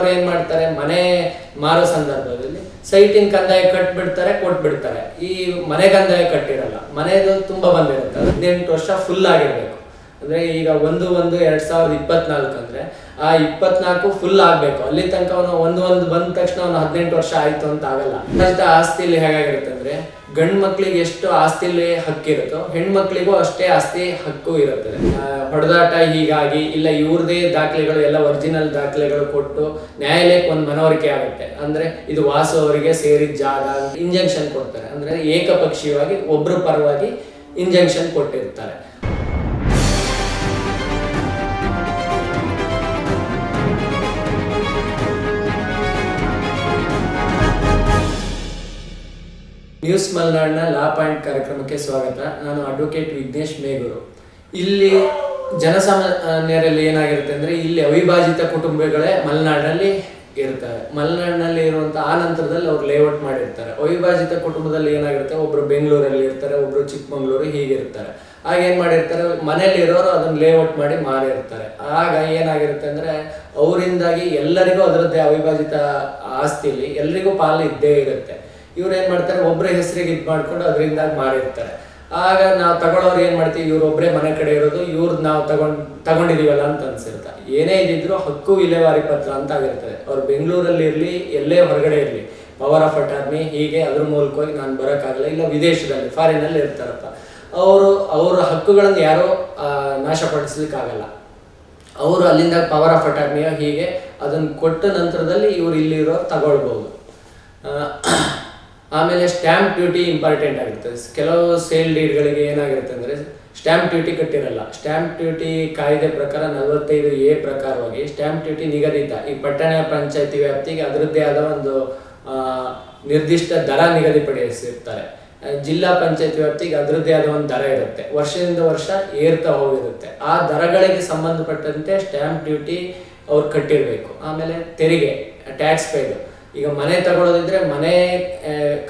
ಕೆಲವರು ಏನ್ ಮಾಡ್ತಾರೆ? ಮನೆ ಮಾರೋ ಸಂದರ್ಭದಲ್ಲಿ ಸೈಟಿನ ಕಂದಾಯ ಕಟ್ಬಿಡ್ತಾರೆ, ಕೊಟ್ಬಿಡ್ತಾರೆ. ಈ ಮನೆ ಕಂದಾಯ ಕಟ್ಟಿರಲ್ಲ, ಮನೆದು ತುಂಬಾ ಬಂದಿರುತ್ತೆ. ಹದಿನೆಂಟು ವರ್ಷ ಫುಲ್ ಆಗಿರ್ಬೇಕು. ಅಂದ್ರೆ ಈಗ ಒಂದು ಒಂದು ಎರಡ್ ಸಾವಿರದ ಇಪ್ಪತ್ನಾಲ್ಕು ಅಂದ್ರೆ ಆ ಇಪ್ಪತ್ನಾಲ್ಕು ಫುಲ್ ಆಗ್ಬೇಕು. ಅಲ್ಲಿ ತನಕ ಅವನು ಒಂದು ಒಂದು ಬಂದ ತಕ್ಷಣ ಅವನು ಹದಿನೆಂಟು ವರ್ಷ ಆಯ್ತು ಅಂತ ಆಗಲ್ಲ. ಅಷ್ಟೇ ಆಸ್ತಿಲಿ ಹೇಗಾಗಿರುತ್ತೆ ಅಂದ್ರೆ ಗಂಡ್ ಮಕ್ಳಿಗೆ ಎಷ್ಟು ಆಸ್ತಿಲಿ ಹಕ್ಕಿರುತ್ತೋ ಹೆಣ್ಮಕ್ಳಿಗೂ ಅಷ್ಟೇ ಆಸ್ತಿ ಹಕ್ಕು ಇರುತ್ತದೆ. ಹೊಡೆದಾಟ ಹೀಗಾಗಿ ಇಲ್ಲ ಇವ್ರದೇ ದಾಖಲೆಗಳು, ಎಲ್ಲ ಒರಿಜಿನಲ್ ದಾಖಲೆಗಳು ಕೊಟ್ಟು ನ್ಯಾಯಾಲಯಕ್ಕೆ ಒಂದು ಮನವರಿಕೆ ಆಗುತ್ತೆ. ಅಂದ್ರೆ ಇದು ವಾಸು ಅವರಿಗೆ ಸೇರಿದ ಜಾಗ ಇಂಜೆಕ್ಷನ್ ಕೊಡ್ತಾರೆ. ಅಂದ್ರೆ ಏಕಪಕ್ಷೀಯವಾಗಿ ಒಬ್ಬರ ಪರವಾಗಿ ಇಂಜೆಕ್ಷನ್ ಕೊಟ್ಟಿರ್ತಾರೆ. ನ್ಯೂಸ್ ಮಲ್ನಾಡ್ನ ಲಾ ಪಾಯಿಂಟ್ ಕಾರ್ಯಕ್ರಮಕ್ಕೆ ಸ್ವಾಗತ. ನಾನು ಅಡ್ವೊಕೇಟ್ ವಿಘ್ನೇಶ್ ಮೇಗೂರು. ಇಲ್ಲಿ ಜನಸಾಮಾನ್ಯರಲ್ಲಿ ಏನಾಗಿರುತ್ತೆ ಅಂದ್ರೆ ಇಲ್ಲಿ ಅವಿಭಾಜಿತ ಕುಟುಂಬಗಳೇ ಮಲೆನಾಡಿನಲ್ಲಿ ಇರ್ತವೆ ಮಲೆನಾಡಿನಲ್ಲಿ ಇರುವಂಥ ಆ ನಂತರದಲ್ಲಿ ಅವ್ರು ಲೇಔಟ್ ಮಾಡಿರ್ತಾರೆ. ಅವಿಭಾಜಿತ ಕುಟುಂಬದಲ್ಲಿ ಏನಾಗಿರುತ್ತೆ, ಒಬ್ರು ಬೆಂಗಳೂರಲ್ಲಿ ಇರ್ತಾರೆ, ಒಬ್ರು ಚಿಕ್ಕಮಂಗ್ಳೂರು ಹೀಗಿರ್ತಾರೆ ಆಗ ಏನು ಮಾಡಿರ್ತಾರೆ ಮನೇಲಿ ಇರೋರು ಅದನ್ನ ಲೇಔಟ್ ಮಾಡಿ ಮಾರಿರ್ತಾರೆ. ಆಗ ಏನಾಗಿರುತ್ತೆ ಅಂದ್ರೆ ಅವರಿಂದಾಗಿ ಎಲ್ಲರಿಗೂ ಅದರದ್ದೇ ಅವಿಭಾಜಿತ ಆಸ್ತಿಲಿ ಎಲ್ರಿಗೂ ಪಾಲು ಇದ್ದೇ ಇರುತ್ತೆ. ಇವ್ರು ಏನ್ ಮಾಡ್ತಾರೆ ಒಬ್ಬರ ಹೆಸರಿಗೆ ಇದು ಮಾಡ್ಕೊಂಡು ಅದರಿಂದ ಮಾರಿರ್ತಾರೆ. ಆಗ ನಾವು ತಗೊಳ್ಳೋರು ಏನ್ ಮಾಡ್ತೀವಿ ಇವ್ರು ಒಬ್ಬರೇ ಮನೆ ಕಡೆ ಇರೋದು ಇವ್ರದ್ದು ನಾವು ತಗೊಂಡ್ ತಗೊಂಡಿದೀವಲ್ಲ ಅಂತ ಅನ್ಸಿರುತ್ತೆ ಏನೇ ಇದ್ದಿದ್ರು ಹಕ್ಕು ವಿಲೇವಾರಿ ಪತ್ರ ಅಂತ ಆಗಿರ್ತದೆ. ಅವ್ರು ಬೆಂಗಳೂರಲ್ಲಿ ಇರ್ಲಿ ಎಲ್ಲೇ ಹೊರಗಡೆ ಇರ್ಲಿ. ಪವರ್ ಆಫ್ ಅಟಾರ್ನಿ ಹೀಗೆ ಅದ್ರ ಮೂಲಕವಾಗಿ ನಾನು ಬರೋಕ್ಕಾಗಲ್ಲ ಇಲ್ಲ ವಿದೇಶದಲ್ಲಿ ಫಾರಿನಲ್ಲಿ ಇರ್ತಾರಪ್ಪ. ಅವರು ಅವರ ಹಕ್ಕುಗಳನ್ನು ಯಾರೂ ನಾಶಪಡಿಸ್ಲಿಕ್ಕಾಗಲ್ಲ ಅವರು ಅಲ್ಲಿಂದ ಪವರ್ ಆಫ್ ಅಟಾರ್ನಿಯೋ ಹೀಗೆ ಅದನ್ನು ಕೊಟ್ಟ ನಂತರದಲ್ಲಿ ಇವ್ರು ಇಲ್ಲಿರೋ ತಗೊಳ್ಬಹುದು ಆ, ಆಮೇಲೆ ಸ್ಟ್ಯಾಂಪ್ ಡ್ಯೂಟಿ ಇಂಪಾರ್ಟೆಂಟ್ ಆಗಿರ್ತದೆ ಕೆಲವು ಸೇಲ್ ಡೀಡ್ಗಳಿಗೆ ಏನಾಗಿರುತ್ತೆ ಅಂದರೆ ಸ್ಟ್ಯಾಂಪ್ ಡ್ಯೂಟಿ ಕಟ್ಟಿರಲ್ಲ. ಸ್ಟ್ಯಾಂಪ್ ಡ್ಯೂಟಿ ಕಾಯ್ದೆ ಪ್ರಕಾರ ನಲವತ್ತೈದು ಎ ಪ್ರಕಾರವಾಗಿ ಸ್ಟ್ಯಾಂಪ್ ಡ್ಯೂಟಿ ನಿಗದಿತ. ಈ ಪಟ್ಟಣ ಪಂಚಾಯತಿ ವ್ಯಾಪ್ತಿಗೆ ಅದರದ್ದೇ ಆದ ಒಂದು ನಿರ್ದಿಷ್ಟ ದರ ನಿಗದಿಪಡಿಸಿರ್ತಾರೆ. ಜಿಲ್ಲಾ ಪಂಚಾಯತ್ ವ್ಯಾಪ್ತಿಗೆ ಅದರದ್ದೇ ಆದ ಒಂದು ದರ ಇರುತ್ತೆ. ವರ್ಷದಿಂದ ವರ್ಷ ಏರ್ತಾ ಹೋಗಿರುತ್ತೆ. ಆ ದರಗಳಿಗೆ ಸಂಬಂಧಪಟ್ಟಂತೆ ಸ್ಟ್ಯಾಂಪ್ ಡ್ಯೂಟಿ ಅವ್ರು ಕಟ್ಟಿರಬೇಕು. ಆಮೇಲೆ ತೆರಿಗೆ ಟ್ಯಾಕ್ಸ್ ಪೇಡ್ ಈಗ ಮನೆ ತಗೊಳ್ಳೋದಿದ್ರೆ ಮನೆ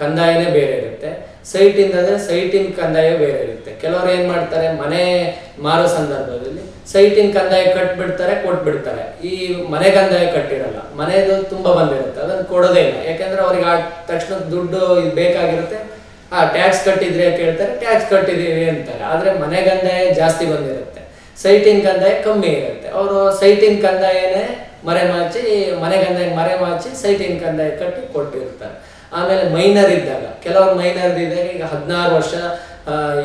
ಕಂದಾಯನೇ ಬೇರೆ ಇರುತ್ತೆ. ಸೈಟ್ ಅಂದರೆ ಸೈಟಿನ ಕಂದಾಯ ಬೇರೆ ಇರುತ್ತೆ. ಕೆಲವರು ಏನು ಮಾಡ್ತಾರೆ? ಮನೆ ಮಾರೋ ಸಂದರ್ಭದಲ್ಲಿ ಸೈಟಿನ ಕಂದಾಯ ಕಟ್ಬಿಡ್ತಾರೆ, ಕೊಟ್ಬಿಡ್ತಾರೆ. ಈ ಮನೆ ಕಂದಾಯ ಕಟ್ಟಿರಲ್ಲ. ಮನೆದು ತುಂಬಾ ಬಂದಿರುತ್ತೆ. ಅದನ್ನ ಕೊಡೋದೇ ಇಲ್ಲ. ಯಾಕಂದ್ರೆ ಅವ್ರಿಗೆ ಆ ತಕ್ಷಣ ದುಡ್ಡು ಬೇಕಾಗಿರುತ್ತೆ. ಆ ಟ್ಯಾಕ್ಸ್ ಕಟ್ಟಿದ್ರೆ ಕೇಳ್ತಾರೆ ಟ್ಯಾಕ್ಸ್ ಕಟ್ಟಿದೀವಿ ಅಂತಾರೆ. ಆದ್ರೆ ಮನೆ ಕಂದಾಯ ಜಾಸ್ತಿ ಬಂದಿರುತ್ತೆ. ಸೈಟಿನ ಕಂದಾಯ ಕಮ್ಮಿ ಇರುತ್ತೆ. ಅವರು ಸೈಟಿನ ಕಂದಾಯನೇ ಮರೆಮಾಚಿ ಕಂದಾಯ ಮರೆಮಾಚಿ ಸೈಟಿನ ಕಂದಾಯ ಕಟ್ಟಿ ಕೊಟ್ಟಿರ್ತಾರೆ. ಆಮೇಲೆ ಮೈನರ್ ಇದ್ದಾಗ ಕೆಲವರು ಮೈನರ್ ಇದ್ದಾಗ ಈಗ ಹದಿನಾರು ವರ್ಷ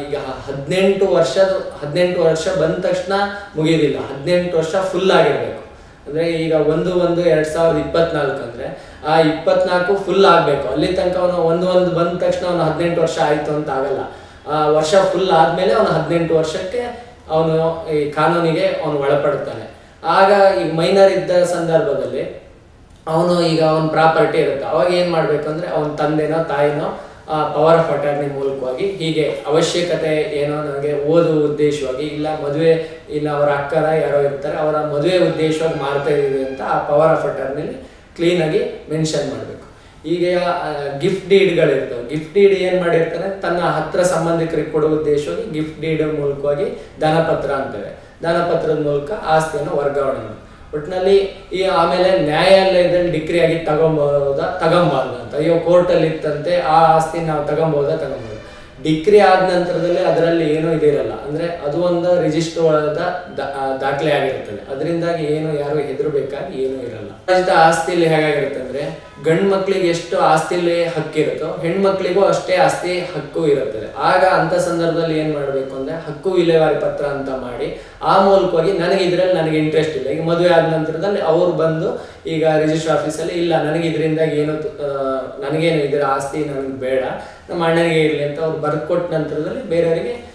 ಈಗ ಹದಿನೆಂಟು ವರ್ಷದ, ಹದಿನೆಂಟು ವರ್ಷ ಬಂದ ತಕ್ಷಣ ಮುಗಿಯೋದಿಲ್ಲ ಹದಿನೆಂಟು ವರ್ಷ ಫುಲ್ ಆಗಿರಬೇಕು. ಅಂದ್ರೆ ಈಗ ಒಂದು ಒಂದು, ಎರಡ್ ಸಾವಿರದ ಇಪ್ಪತ್ನಾಲ್ಕು ಅಂದ್ರೆ, ಆ ಇಪ್ಪತ್ನಾಲ್ಕು ಫುಲ್ ಆಗಬೇಕು. ಅಲ್ಲಿ ತನಕ ಅವನು ಒಂದು ಒಂದು ಬಂದ ತಕ್ಷಣ ಅವನು ಹದಿನೆಂಟು ವರ್ಷ ಆಯ್ತು ಅಂತ ಆಗಲ್ಲ. ಆ ವರ್ಷ ಫುಲ್ ಆದಮೇಲೆ ಅವನು ಹದಿನೆಂಟು ವರ್ಷಕ್ಕೆ ಅವನು ಈ ಕಾನೂನಿಗೆ ಅವನು ಒಳಪಡ್ತಾನೆ ಆಗ ಈಗ ಮೈನರ್ ಇದ್ದ ಸಂದರ್ಭದಲ್ಲಿ ಅವನು ಈಗ ಅವನ ಪ್ರಾಪರ್ಟಿ ಇರುತ್ತೆ. ಅವಾಗ ಏನು ಮಾಡಬೇಕು ಅಂದ್ರೆ ಅವನ ತಂದೆನೋ ತಾಯಿನೋ ಪವರ್ ಆಫ್ ಅಟಾರ್ನಿ ಮೂಲಕವಾಗಿ ಹೀಗೆ ಅವಶ್ಯಕತೆ ಏನೋ ನನಗೆ ಓದು ಉದ್ದೇಶವಾಗಿ ಇಲ್ಲ, ಮದುವೆ ಇಲ್ಲ, ಅವರ ಅಕ್ಕನ ಯಾರೋ ಇರ್ತಾರೆ, ಅವರ ಮದುವೆ ಉದ್ದೇಶವಾಗಿ ಮಾಡ್ತಾ ಇದ್ದೀವಿ ಅಂತ ಆ ಪವರ್ ಆಫ್ ಅಟಾರ್ನಿಲಿ ಕ್ಲೀನ್ ಆಗಿ ಮೆನ್ಷನ್ ಮಾಡಬೇಕು. ಈಗ ಗಿಫ್ಟ್ ಡೀಡ್ಗಳಿರ್ತವೆ ಗಿಫ್ಟ್ ಡೀಡ್ ಏನು ಮಾಡಿರ್ತಾರೆ? ತನ್ನ ಹತ್ರ ಸಂಬಂಧಿಕರಿಗೆ ಕೊಡುವ ಉದ್ದೇಶವಾಗಿ ಗಿಫ್ಟ್ ಡೀಡ್ ಮೂಲಕವಾಗಿ ದಾನಪತ್ರ ಅಂತೇವೆ ದಾನಪತ್ರದ ಮೂಲಕ ಆಸ್ತಿಯನ್ನು ವರ್ಗಾವಣೆ ಮಾಡಿ. ಒಟ್ಟಿನಲ್ಲಿ ಈ ಆಮೇಲೆ ನ್ಯಾಯಾಲಯದಲ್ಲಿ ಡಿಗ್ರಿ ಆಗಿ ತಗೊಂಬೋದಾ, ತಗೊಂಬಾರ್ದು ಅಂತ. ಅಯ್ಯೋ ಕೋರ್ಟಲ್ಲಿ ಇತ್ತಂತೆ ಆ ಆಸ್ತಿ ನಾವು ತಗೊಂಬೋದಾ ತಗೊಂಬೋದು ಡಿಗ್ರಿ ಆದ ನಂತರದಲ್ಲಿ ಅದರಲ್ಲಿ ಏನೂ ಇದಿರಲ್ಲ. ಅಂದ್ರೆ ಅದು ಒಂದು ರಿಜಿಸ್ಟರ್ ಒಳದ ದಾಖಲೆ ಆಗಿರ್ತದೆ. ಅದರಿಂದಾಗಿ ಏನು ಯಾರು ಹೆದರ್ಬೇಕಾಗಿ ಏನೂ ಇರಲ್ಲ. ಆಸ್ತಿಯಲ್ಲಿ ಹೇಗಾಗಿರುತ್ತೆ ಅಂದ್ರೆ ಗಂಡ್ ಮಕ್ಳಿಗೆ ಎಷ್ಟು ಆಸ್ತಿಲಿ ಹಕ್ಕಿರುತ್ತೋ ಹೆಣ್ಮಕ್ಳಿಗೂ ಅಷ್ಟೇ ಆಸ್ತಿ ಹಕ್ಕು ಇರುತ್ತದೆ. ಆಗ ಅಂತ ಸಂದರ್ಭದಲ್ಲಿ ಏನ್ ಮಾಡ್ಬೇಕು ಅಂದ್ರೆ, ಹಕ್ಕು ವಿಲೇವಾರಿ ಪತ್ರ ಅಂತ ಮಾಡಿ, ಆ ಮೂಲಕವಾಗಿ ನನಗೆ ಇದ್ರಲ್ಲಿ ನನಗೆ ಇಂಟ್ರೆಸ್ಟ್ ಇಲ್ಲ. ಈಗ ಮದುವೆ ಆದ ನಂತರದಲ್ಲಿ ಅವ್ರು ಬಂದು, ಈಗ ರಿಜಿಸ್ಟರ್ ಆಫೀಸಲ್ಲಿ ಇಲ್ಲ, ನನಗೆ ಇದರಿಂದ ಏನು ನನಗೇನು ಇದರ ಆಸ್ತಿ ನನಗೆ ಬೇಡ, ನಮ್ಮ ಅಣ್ಣನಿಗೆ ಇರಲಿ ಅಂತ ಅವ್ರು ಬರ್ಕೊಟ್ಟ ನಂತರದಲ್ಲಿ ಬೇರೆಯವರಿಗೆ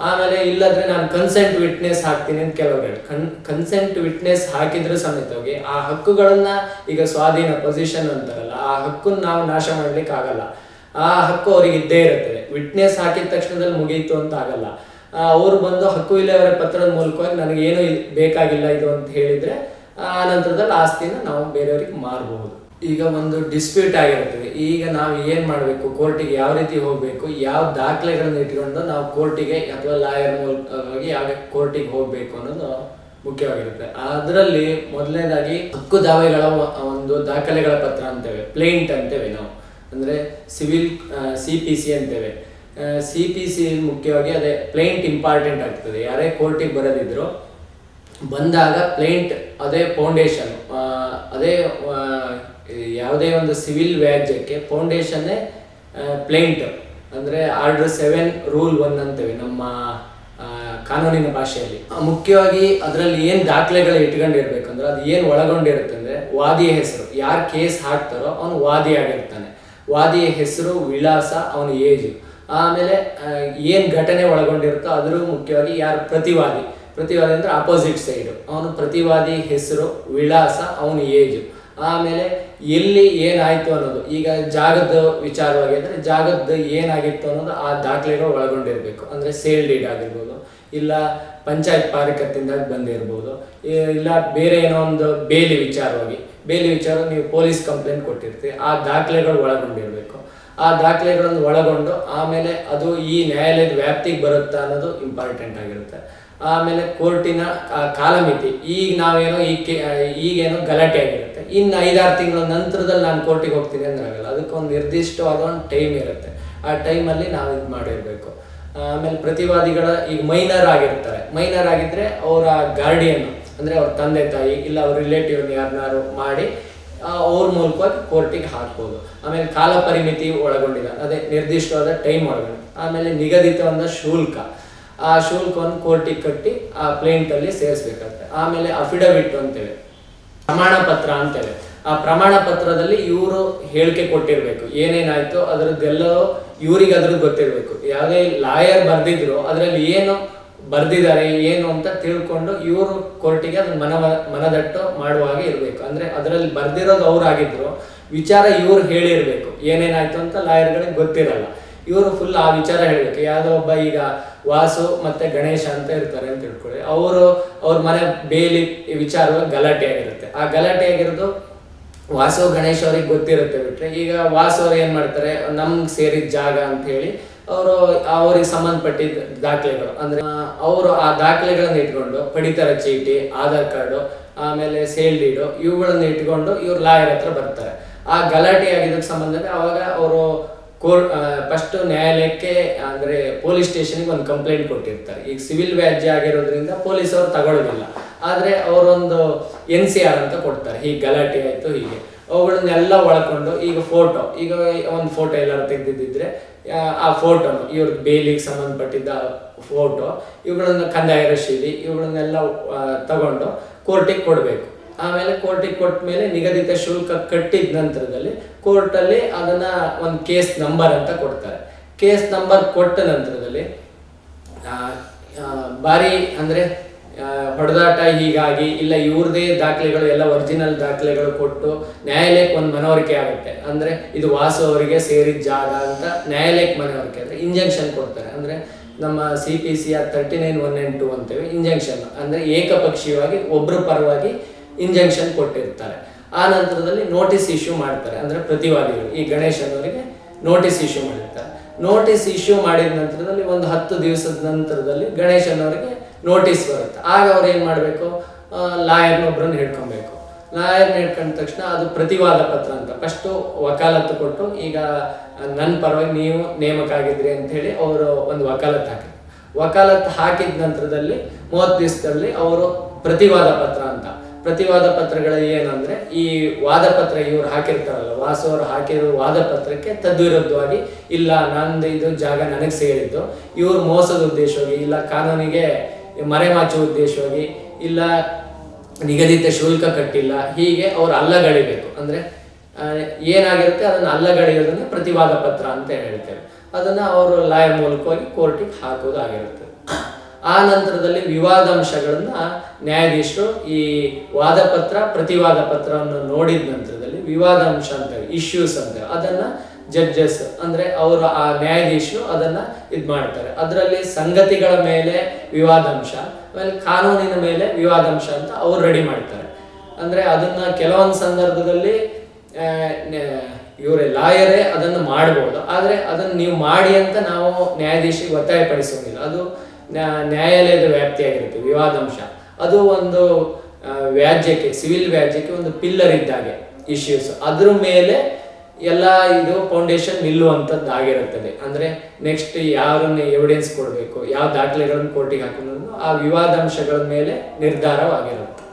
ಆಮೇಲೆ ಇಲ್ಲದ್ರೆ ನಾನು ಕನ್ಸೆಂಟ್ ವಿಟ್ನೆಸ್ ಹಾಕ್ತೀನಿ ಅಂತ ಕೆಲವರು ಹೇಳಿ ಕನ್ ಕನ್ಸೆಂಟ್ ವಿಟ್ನೆಸ್ ಹಾಕಿದ್ರು ಸಮೇತವಾಗಿ ಆ ಹಕ್ಕುಗಳನ್ನ ಈಗ ಸ್ವಾಧೀನ ಪೊಸಿಷನ್ ಅಂತಾರಲ್ಲ, ಆ ಹಕ್ಕನ್ನ ನಾವು ನಾಶ ಮಾಡ್ಲಿಕ್ಕೆ ಆಗಲ್ಲ ಆ ಹಕ್ಕು ಅವ್ರಿಗೆ ಇದ್ದೇ ಇರುತ್ತದೆ ವಿಟ್ನೆಸ್ ಹಾಕಿದ ತಕ್ಷಣದಲ್ಲಿ ಮುಗಿಯಿತು ಅಂತ ಆಗಲ್ಲ. ಅವ್ರು ಬಂದು ಹಕ್ಕು ಇಲ್ಲವರ ಪತ್ರದ ಮೂಲಕವಾಗಿ ನನಗೇನು ಬೇಕಾಗಿಲ್ಲ ಇದು ಅಂತ ಹೇಳಿದ್ರೆ, ಆ ನಂತರದಲ್ಲಿ ಆಸ್ತಿನ ನಾವು ಬೇರೆಯವರಿಗೆ ಮಾರಬಹುದು. ಈಗ ಒಂದು ಡಿಸ್ಪ್ಯೂಟ್ ಆಗಿರ್ತದೆ ಈಗ ನಾವು ಏನ್ ಮಾಡಬೇಕು? ಕೋರ್ಟಿಗೆ ಯಾವ ರೀತಿ ಹೋಗಬೇಕು? ಯಾವ ದಾಖಲೆಗಳನ್ನು ಇಟ್ಕೊಂಡು ನಾವು ಕೋರ್ಟಿಗೆ ಅಥವಾ ಲಾಯರ್ ಮೂಲಕವಾಗಿ ಯಾವ ಕೋರ್ಟಿಗೆ ಹೋಗಬೇಕು ಅನ್ನೋದು ಮುಖ್ಯವಾಗಿರುತ್ತೆ. ಅದರಲ್ಲಿ ಮೊದಲನೇದಾಗಿ ಹಕ್ಕು ದಾವೆಗಳ ಒಂದು ದಾಖಲೆಗಳ ಪತ್ರ ಅಂತೇವೆ. ಪ್ಲೇಂಟ್ ಅಂತೇವೆ ನಾವು. ಅಂದ್ರೆ ಸಿವಿಲ್ ಸಿ ಪಿ ಸಿ ಅಂತೇವೆ. ಸಿ ಪಿ ಸಿ ಮುಖ್ಯವಾಗಿ ಅದೇ ಪ್ಲೇಂಟ್ ಇಂಪಾರ್ಟೆಂಟ್ ಆಗ್ತದೆ. ಯಾರೇ ಕೋರ್ಟಿಗೆ ಬರೋದಿದ್ರು ಬಂದಾಗ ಪ್ಲೇಂಟ್ ಅದೇ ಫೌಂಡೇಶನ್ ಅದೇ ಯಾವುದೇ ಒಂದು ಸಿವಿಲ್ ವ್ಯಾಜ್ಯಕ್ಕೆ ಫೌಂಡೇಶನ್ನೇ ಪ್ಲೇಂಟ್ ಅಂದರೆ ಆರ್ಡರ್ ಸೆವೆನ್ ರೂಲ್ ಒನ್ ಅಂತೇವೆ ನಮ್ಮ ಕಾನೂನಿನ ಭಾಷೆಯಲ್ಲಿ. ಮುಖ್ಯವಾಗಿ ಅದರಲ್ಲಿ ಏನು ದಾಖಲೆಗಳು ಇಟ್ಕೊಂಡಿರ್ಬೇಕು ಅಂದ್ರೆ ಅದು ಏನು ಒಳಗೊಂಡಿರುತ್ತೆ ಅಂದ್ರೆ ವಾದಿಯ ಹೆಸರು. ಯಾರು ಕೇಸ್ ಹಾಕ್ತಾರೋ ಅವನು ವಾದಿ ಆಗಿರ್ತಾನೆ. ವಾದಿಯ ಹೆಸರು, ವಿಳಾಸ, ಅವನ ಏಜು ಆಮೇಲೆ ಏನು ಘಟನೆ ಒಳಗೊಂಡಿರುತ್ತೋ ಅದ್ರ ಮುಖ್ಯವಾಗಿ ಯಾರು ಪ್ರತಿವಾದಿ. ಪ್ರತಿವಾದಿ ಅಂದ್ರೆ ಅಪೋಸಿಟ್ ಸೈಡ್ ಅವನು ಪ್ರತಿವಾದಿ, ಹೆಸರು, ವಿಳಾಸ, ಅವನ ಏಜು ಆಮೇಲೆ ಎಲ್ಲಿ ಏನಾಯ್ತು ಅನ್ನೋದು, ಈಗ ಜಾಗದ ವಿಚಾರವಾಗಿ ಅಂದ್ರೆ ಜಾಗದ ಏನಾಗಿತ್ತು ಅನ್ನೋದು ಆ ದಾಖಲೆಗಳು ಒಳಗೊಂಡಿರ್ಬೇಕು. ಅಂದ್ರೆ ಸೇಲ್ ಡೀಡ್ ಆಗಿರ್ಬೋದು, ಇಲ್ಲ ಪಂಚಾಯತ್ ಪಾರಿಕತ್ತಿಂದ ಬಂದಿರ್ಬೋದು ಇಲ್ಲ ಬೇರೆ ಏನೋ ಒಂದು ಬೇಲಿ ವಿಚಾರವಾಗಿ. ಬೇಲಿ ವಿಚಾರ ನೀವು ಪೊಲೀಸ್ ಕಂಪ್ಲೇಂಟ್ ಕೊಟ್ಟಿರ್ತೀವಿ ಆ ದಾಖಲೆಗಳು ಒಳಗೊಂಡಿರ್ಬೇಕು. ಆ ದಾಖಲೆಗಳನ್ನು ಒಳಗೊಂಡು ಆಮೇಲೆ ಅದು ಈ ನ್ಯಾಯಾಲಯದ ವ್ಯಾಪ್ತಿಗೆ ಬರುತ್ತಾ ಅನ್ನೋದು ಇಂಪಾರ್ಟೆಂಟ್ ಆಗಿರುತ್ತೆ. ಆಮೇಲೆ ಕೋರ್ಟಿನ ಕಾಲಮಿತಿ, ಈಗ ನಾವೇನೋ ಈ ಈಗೇನೋ ಗಲಾಟೆ ಆಗಿರುತ್ತೆ. ಇನ್ನು ಐದಾರು ತಿಂಗಳ ನಂತರದಲ್ಲಿ ನಾನು ಕೋರ್ಟಿಗೆ ಹೋಗ್ತೀನಿ ಅಂದ್ರೆ ಆಗಲ್ಲ. ಅದಕ್ಕೊಂದು ನಿರ್ದಿಷ್ಟವಾದ ಒಂದು ಟೈಮ್ ಇರುತ್ತೆ. ಆ ಟೈಮಲ್ಲಿ ನಾವು ಇದು ಮಾಡಿರಬೇಕು. ಆಮೇಲೆ ಪ್ರತಿವಾದಿಗಳ ಈಗ ಮೈನರ್ ಆಗಿರ್ತಾರೆ. ಮೈನರ್ ಆಗಿದ್ರೆ ಅವರ ಗಾರ್ಡಿಯನ್ ಅಂದರೆ ಅವ್ರ ತಂದೆ ತಾಯಿ, ಇಲ್ಲ ಅವ್ರ ರಿಲೇಟಿವ್ ಯಾರನ್ನಾರು ಮಾಡಿ ಅವ್ರ ಮೂಲಕವಾಗಿ ಕೋರ್ಟಿಗೆ ಹಾಕ್ಬೋದು. ಆಮೇಲೆ ಕಾಲ ಪರಿಮಿತಿ ಒಳಗೊಂಡಿಲ್ಲ. ಅದೇ ನಿರ್ದಿಷ್ಟವಾದ ಟೈಮ್ ಒಳಗೊಂಡು ಆಮೇಲೆ ನಿಗದಿತವಾದ ಶುಲ್ಕ. ಆ ಶುಲ್ಕವನ್ನು ಕೋರ್ಟಿಗೆ ಕಟ್ಟಿ ಆ ಪ್ಲೇಂಟಲ್ಲಿ ಸೇರಿಸ್ಬೇಕಾಗುತ್ತೆ. ಆಮೇಲೆ ಅಫಿಡವಿಟ್ ಅಂತೇವೆ ಪ್ರಮಾಣ ಪತ್ರ ಅಂತೇವೆ ಆ ಪ್ರಮಾಣ ಪತ್ರದಲ್ಲಿ ಇವರು ಹೇಳಿಕೆ ಕೊಟ್ಟಿರಬೇಕು. ಏನೇನಾಯ್ತು ಅದರದ್ದೆಲ್ಲೋ ಇವರಿಗೆ ಅದ್ರದ್ದು ಗೊತ್ತಿರಬೇಕು. ಯಾವುದೇ ಲಾಯರ್ ಬರ್ದಿದ್ರು, ಅದರಲ್ಲಿ ಏನು ಬರ್ದಿದ್ದಾರೆ, ಏನು ಅಂತ ತಿಳ್ಕೊಂಡು ಇವರು ಕೋರ್ಟಿಗೆ ಅದನ್ನ ಮನ ಮನದಟ್ಟು ಮಾಡುವ ಹಾಗೆ ಇರಬೇಕು. ಅಂದ್ರೆ ಅದರಲ್ಲಿ ಬರ್ದಿರೋದು ಅವ್ರಾಗಿದ್ರು, ವಿಚಾರ ಇವ್ರು ಹೇಳಿರ್ಬೇಕು. ಏನೇನಾಯ್ತು ಅಂತ ಲಾಯರ್ಗಳಿಗೆ ಗೊತ್ತಿರಲ್ಲ. ಇವರು ಫುಲ್ ಆ ವಿಚಾರ ಹೇಳಬೇಕು. ಯಾವುದೋ ಒಬ್ಬ ಈಗ ವಾಸು ಮತ್ತೆ ಗಣೇಶ ಅಂತ ಇರ್ತಾರೆ ಅಂತ ತಿಳ್ಕೊಳ್ಳಿ. ಅವರು, ಅವ್ರ ಮನೆ ಬೇಲಿ ವಿಚಾರ ಗಲಾಟೆ ಆಗಿರುತ್ತೆ ಆ ಗಲಾಟೆ ಆಗಿರೋದು ವಾಸು, ಗಣೇಶ್ ಅವ್ರಿಗೆ ಗೊತ್ತಿರುತ್ತೆ ಬಿಟ್ರೆ, ಈಗ ವಾಸು ಅವ್ರು ಏನ್ ಮಾಡ್ತಾರೆ ನಮ್ಗೆ ಸೇರಿದ ಜಾಗ ಅಂತ ಹೇಳಿ ಅವರು ಅವ್ರಿಗೆ ಸಂಬಂಧಪಟ್ಟಿದ್ದ ದಾಖಲೆಗಳು. ಅಂದ್ರೆ ಅವರು ಆ ದಾಖಲೆಗಳನ್ನ ಇಟ್ಕೊಂಡು ಪಡಿತರ ಚೀಟಿ, ಆಧಾರ್ ಕಾರ್ಡು, ಆಮೇಲೆ ಸೇಲ್ ಡೀಡು ಇವುಗಳನ್ನ ಇಟ್ಕೊಂಡು ಇವ್ರು ಲಾಯರ್ ಹತ್ರ ಬರ್ತಾರೆ. ಆ ಗಲಾಟೆ ಆಗಿದ್ದಕ್ಕೆ ಸಂಬಂಧ ಅವಾಗ ಅವರು ಕೋರ್ಟ್ ಫಸ್ಟ್ ನ್ಯಾಯಾಲಯಕ್ಕೆ, ಅಂದ್ರೆ ಪೊಲೀಸ್ ಸ್ಟೇಷನ್ಗೆ ಒಂದು ಕಂಪ್ಲೇಂಟ್ ಕೊಟ್ಟಿರ್ತಾರೆ. ಈಗ ಸಿವಿಲ್ ವ್ಯಾಜ್ಯ ಆಗಿರೋದ್ರಿಂದ ಪೊಲೀಸ್ ಅವ್ರು ತಗೊಳ್ಳೋದಿಲ್ಲ. ಆದ್ರೆ ಅವರೊಂದು ಎನ್ ಸಿ ಆರ್ ಅಂತ ಕೊಡ್ತಾರೆ. ಹೀಗೆ ಗಲಾಟೆ ಆಯ್ತು, ಹೀಗೆ. ಅವುಗಳನ್ನೆಲ್ಲ ಒಳಕೊಂಡು ಈಗ ಫೋಟೋ, ಈಗ ಒಂದು ಫೋಟೋ ಎಲ್ಲರೂ ತೆಗೆದಿದ್ದಿದ್ರೆ, ಆ ಫೋಟೋ ಇವ್ರ ಬೇಲಿಗೆ ಸಂಬಂಧಪಟ್ಟಿದ್ದ ಫೋಟೋ, ಇವುಗಳನ್ನು ಕಂದಾಯ ರಶೀದಿ, ಇವುಗಳನ್ನೆಲ್ಲ ತಗೊಂಡು ಕೋರ್ಟಿಗೆ ಕೊಡಬೇಕು. ಆಮೇಲೆ ಕೋರ್ಟಿಗೆ ಕೊಟ್ಟ ಮೇಲೆ ನಿಗದಿತ ಶುಲ್ಕ ಕಟ್ಟಿದ ನಂತರದಲ್ಲಿ ಕೋರ್ಟಲ್ಲಿ ಅದನ್ನ ಒಂದು ಕೇಸ್ ನಂಬರ್ ಅಂತ ಕೊಡ್ತಾರೆ. ಕೇಸ್ ನಂಬರ್ ಕೊಟ್ಟ ನಂತರದಲ್ಲಿ ಬಾರಿ ಅಂದ್ರೆ ಹೊಡೆದಾಟ ಹೀಗಾಗಿ ಇಲ್ಲ ಇವ್ರದೇ ದಾಖಲೆಗಳು, ಎಲ್ಲ ಒರಿಜಿನಲ್ ದಾಖಲೆಗಳು ಕೊಟ್ಟು ನ್ಯಾಯಾಲಯಕ್ಕೆ ಒಂದು ಮನವರಿಕೆ ಆಗುತ್ತೆ. ಅಂದ್ರೆ ಇದು ವಾಸು ಅವರಿಗೆ ಸೇರಿದ ಜಾಗ ಅಂತ ನ್ಯಾಯಾಲಯಕ್ಕೆ ಮನವರಿಕೆ ಅಂದ್ರೆ ಇಂಜೆಕ್ಷನ್ ಕೊಡ್ತಾರೆ. ಅಂದ್ರೆ ನಮ್ಮ C P C R thirty nine one ಎಂಟು ಟು ಅಂತೇವೆ ಇಂಜೆಕ್ಷನ್ ಅಂದ್ರೆ ಏಕಪಕ್ಷೀಯವಾಗಿ ಒಬ್ಬರ ಪರವಾಗಿ ಇಂಜೆಕ್ಷನ್ ಕೊಟ್ಟಿರ್ತಾರೆ. ಆ ನಂತರದಲ್ಲಿ ನೋಟಿಸ್ ಇಶ್ಯೂ ಮಾಡ್ತಾರೆ. ಅಂದ್ರೆ ಪ್ರತಿವಾದಿಗಳು. ಈ ಗಣೇಶನವರಿಗೆ ನೋಟಿಸ್ ಇಶ್ಯೂ ಮಾಡಿರ್ತಾರೆ. ನೋಟಿಸ್ ಇಶ್ಯೂ ಮಾಡಿದ ನಂತರದಲ್ಲಿ ಒಂದು ಹತ್ತು ದಿವಸದ ನಂತರದಲ್ಲಿ ಗಣೇಶನವರಿಗೆ ನೋಟಿಸ್ ಬರುತ್ತೆ. ಆಗ ಅವ್ರು ಏನು ಮಾಡಬೇಕು? ಲಾಯರ್ನೊಬ್ರನ್ನ ಹಿಡ್ಕೊಬೇಕು. ಲಾಯರ್ನ ಹಿಡ್ಕೊಂಡ ತಕ್ಷಣ ಅದು ಪ್ರತಿವಾದ ಪತ್ರ ಅಂತ. ಫಸ್ಟು ವಕಾಲತ್ತು ಕೊಟ್ಟು ಈಗ ನನ್ನ ಪರವಾಗಿ ನೀವು ನೇಮಕ ಆಗಿದ್ರಿ ಅಂತ ಹೇಳಿ ಅವರು ಒಂದು ವಕಾಲತ್ತು ಹಾಕಿದ್ರು. ವಕಾಲತ್ ಹಾಕಿದ ನಂತರದಲ್ಲಿ ಮೂವತ್ತು ದಿವಸದಲ್ಲಿ ಅವರು ಪ್ರತಿವಾದ ಪತ್ರ ಅಂತ. ಪ್ರತಿವಾದ ಪತ್ರಗಳು ಏನಂದ್ರೆ, ಈ ವಾದ ಪತ್ರ ಇವ್ರು ಹಾಕಿರ್ತಾರಲ್ಲ ವಾಸು ಅವರು ಹಾಕಿರೋ ವಾದ ಪತ್ರಕ್ಕೆ ತದ್ವಿರುದ್ಧವಾಗಿ, ಇಲ್ಲ ನಂದು ಇದು ಜಾಗ ನನಗೆ ಸೇರಿದ್ದು, ಇವ್ರು ಮೋಸದ ಉದ್ದೇಶವಾಗಿ, ಇಲ್ಲ ಕಾನೂನಿಗೆ ಮರೆಮಾಚುವ ಉದ್ದೇಶವಾಗಿ, ಇಲ್ಲ ನಿಗದಿತ ಶುಲ್ಕ ಕಟ್ಟಿಲ್ಲ, ಹೀಗೆ ಅವ್ರು ಅಲ್ಲಗಳಿಬೇಕು. ಅಂದ್ರೆ ಏನಾಗಿರುತ್ತೆ, ಅದನ್ನ ಅಲ್ಲಗಳಿಯೋದನ್ನ ಪ್ರತಿವಾದ ಪತ್ರ ಅಂತ ಹೇಳ್ತೇವೆ. ಅದನ್ನ ಅವರು ಲಾಯರ್ ಮೂಲಕವಾಗಿ ಕೋರ್ಟಿಗೆ ಹಾಕೋದಾಗಿರುತ್ತೆ ಆ ನಂತರದಲ್ಲಿ ವಿವಾದಾಂಶಗಳನ್ನ ನ್ಯಾಯಾಧೀಶರು ಈ ವಾದ ಪತ್ರ ಪ್ರತಿವಾದ ಪತ್ರವನ್ನು ನೋಡಿದ ನಂತರದಲ್ಲಿ ವಿವಾದಾಂಶ ಅಂತ ಇಶ್ಯೂಸ್ ಅಂತ, ಅದನ್ನ ಜಡ್ಜಸ್ ಅಂದ್ರೆ ಅವರು ಆ ನ್ಯಾಯಾಧೀಶರು ಅದನ್ನ ಇದ್ ಮಾಡ್ತಾರೆ. ಅದರಲ್ಲಿ ಸಂಗತಿಗಳ ಮೇಲೆ ವಿವಾದಾಂಶ, ಆಮೇಲೆ ಕಾನೂನಿನ ಮೇಲೆ ವಿವಾದಾಂಶ ಅಂತ ಅವ್ರು ರೆಡಿ ಮಾಡ್ತಾರೆ. ಅಂದ್ರೆ ಅದನ್ನ ಕೆಲವೊಂದು ಸಂದರ್ಭದಲ್ಲಿ ಇವರೇ ಲಾಯರೇ ಅದನ್ನು ಮಾಡ್ಬೋದು. ಆದರೆ ಅದನ್ನು ನೀವು ಮಾಡಿ ಅಂತ ನಾವು ನ್ಯಾಯಾಧೀಶಿಗೆ ಒತ್ತಾಯಪಡಿಸೋದಿಲ್ಲ ಅದು ನ್ಯಾಯಾಲಯದ ವ್ಯಾಪ್ತಿಯಾಗಿರುತ್ತೆ, ವಿವಾದಾಂಶ. ಅದು ಒಂದು ವ್ಯಾಜ್ಯಕ್ಕೆ, ಸಿವಿಲ್ ವ್ಯಾಜ್ಯಕ್ಕೆ ಒಂದು ಪಿಲ್ಲರ್ ಇದ್ದಾಗೆ ಇಶ್ಯೂಸ್ ಅದ್ರ ಮೇಲೆ ಎಲ್ಲ ಇದು ಫೌಂಡೇಶನ್ ನಿಲ್ಲುವಂಥದ್ದು ಆಗಿರುತ್ತದೆ. ಅಂದ್ರೆ ನೆಕ್ಸ್ಟ್ ಯಾರನ್ನ ಎವಿಡೆನ್ಸ್ ಕೊಡಬೇಕು, ಯಾವ ದಾಖಲೆಗಳನ್ನು ಕೋರ್ಟಿಗೆ ಹಾಕೋದು ಆ ವಿವಾದಾಂಶಗಳ ಮೇಲೆ ನಿರ್ಧಾರವಾಗಿರುತ್ತೆ.